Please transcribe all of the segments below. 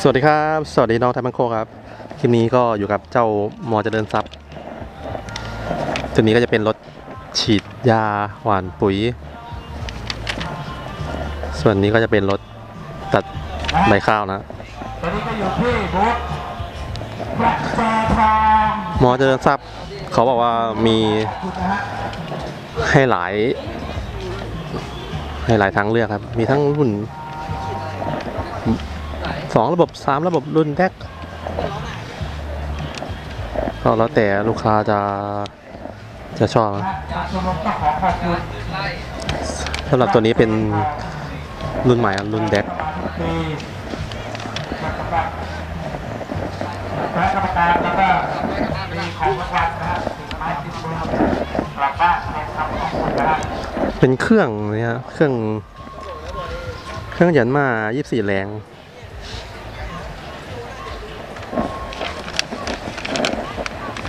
สวัสดีครับ สวัสดีน้องไทยมังโคครับ คลิปนี้ก็อยู่กับเจ้ามอเจริญทรัพย์ ตัวนี้ก็จะเป็นรถฉีดยาหวานปุ๋ย ส่วนนี้ก็จะเป็นรถตัดใบข้าวนะตอนนี้ก็อยู่ที่บูธประแจทองมอเจริญทรัพย์ เขาบอกว่ามีให้หลาย ให้หลายทางเลือกครับ มีทั้งรุ่น สองระบบสามระบบรุ่นแดกก็แล้วแต่ลูกค้าจะจะชอบสำหรับตัวนี้เป็นรุ่นใหม่รุ่นแดกคณะกรรมการแล้วก็มีของรางวัลนะฮะมีไม้ติดมือกลับบ้านในคำขอบคุณนะฮะเป็นเครื่องเนี่ยครับเครื่อง เครื่องยันมา 24 แรง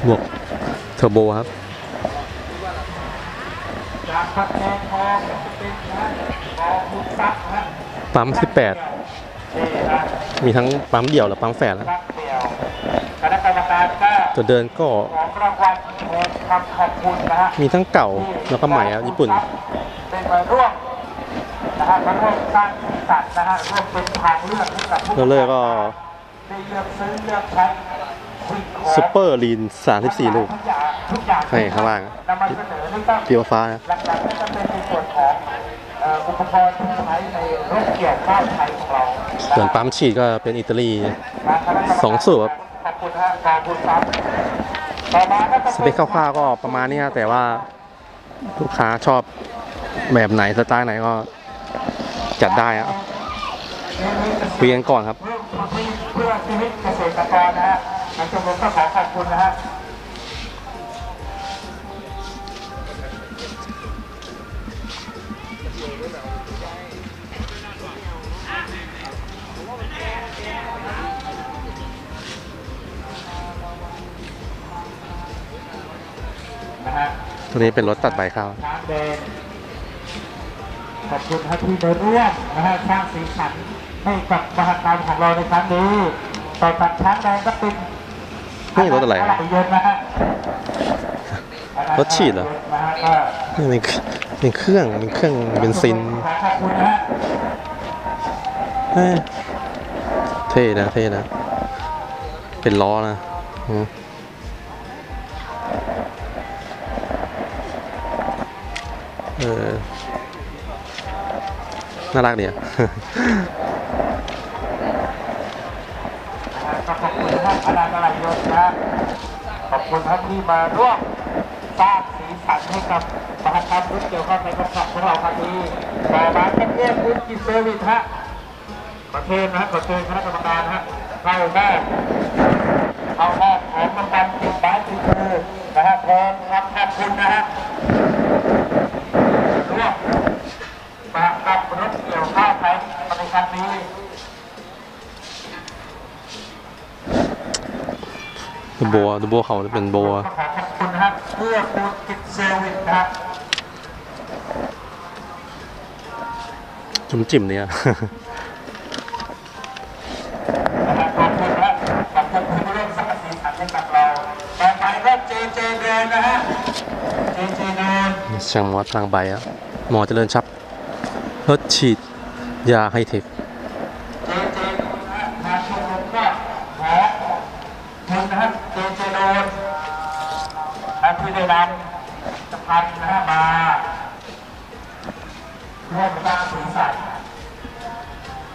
บวกเทอร์โบครับจากประแจทองเป็นนะขอคุณทรัพย์นะปั๊มนี่นะ18 มีทั้งปั๊มเดี่ยวและปั๊มแฝดคนะรับเดียวคณะกรรมการก็ตัวเดินก็ของรางวัลแทนคำขอบคุณนะฮะมีทั้งเก่าแล้วก็ใหม่ครับญี่ปุ่นเป็นมาร่วมนะฮะมาร่วมสร้างสีสันนะฮะร่วมเป็นทางเลือกให้กั ซื้อเลือกใช้สิ่งของซูเปอร์ลีน 34 ลูกทุกอย่างทุกอย่างให้ข้างล่างนำมาเสนอให้กับเปียวฟ้านะหลักๆก็จะเป็นในส่วนของเอ่ออุปกรณ์ที่ใช้ในรถเกี่ยวข้าวไทยของเราส่วนปั๊มฉีดก็เป็นอิตาลีสองสูบครับขอบคุณฮะขอบคุณครับต่อมาก็จะสเปคคร่าวๆก็ประมาณนี้ครับแต่ว่าลูกค้าชอบแบบไหนสไตล์ไหนก็จัดได้ครับคุยกันก่อนครับเพื่อเพื่อชีวิตเกษตรกรนะฮะ ทางชมรมก็ขอขอบคุณนะฮะนะฮะตัวนี้เป็นรถตัดใบข้าวช้างแดงขอบคุณท่านที่มาร่วมนะฮะสร้างสีสันให้กับมหกรรมของเราในครั้งนี้ต่อจากช้างแดงก็เป็น นี่รถอะไรอะไรยนต์นะฮะรถฉีดเหรอนะฮะก็นี่เป็นเครื่องเป็นเครื่องเบนซินขอขอบคุณนะฮะเอ้ยเท่นะเท่นะ เป็นล้อนะอืมเออน่ารักดีอะ ขอบคุณนะฮะอาจารย์อะไรยนต์นะขอบคุณท่านที่มาร่วมสร้างสีสันให้กับมหกรรมรุ่นเกี่ยวข้องในกระสอบของเราครั้งนี้ต่อมาก็เรื่องคุณกินเซอร์วิสฮะขอเชิญนะฮะขอเชิญคณะกรรมการฮะเข้าแม่เข้าแม่ของกำลังติดบ้านติดมือนะฮะพร้อมรับขอบคุณนะฮะร่วมมากับรถเกี่ยวข้าวไทยในครั้งนี้ โบว์ดูโบว์เขาเป็นโบว์ก็ขอขอบคุณนะฮะเพื่อคุณกิจเซวิสนะฮะจุ่มจิ๋มเนี่ยขอบคุณนะฮะขอบคุณที่มาร่วมสร้างสีสันให้กับเราต่อไปก็เจเจเดินนะฮะเจเจเดินช่างมอทางใบอะหมอเจริญชับรถฉีดยาไฮเทค เจเจนะฮะทางชมรมก็ขอคุณนะฮะเจเจโดน ท่านที่ได้นำจะพันนะฮะมาร่วมสร้างสีสัน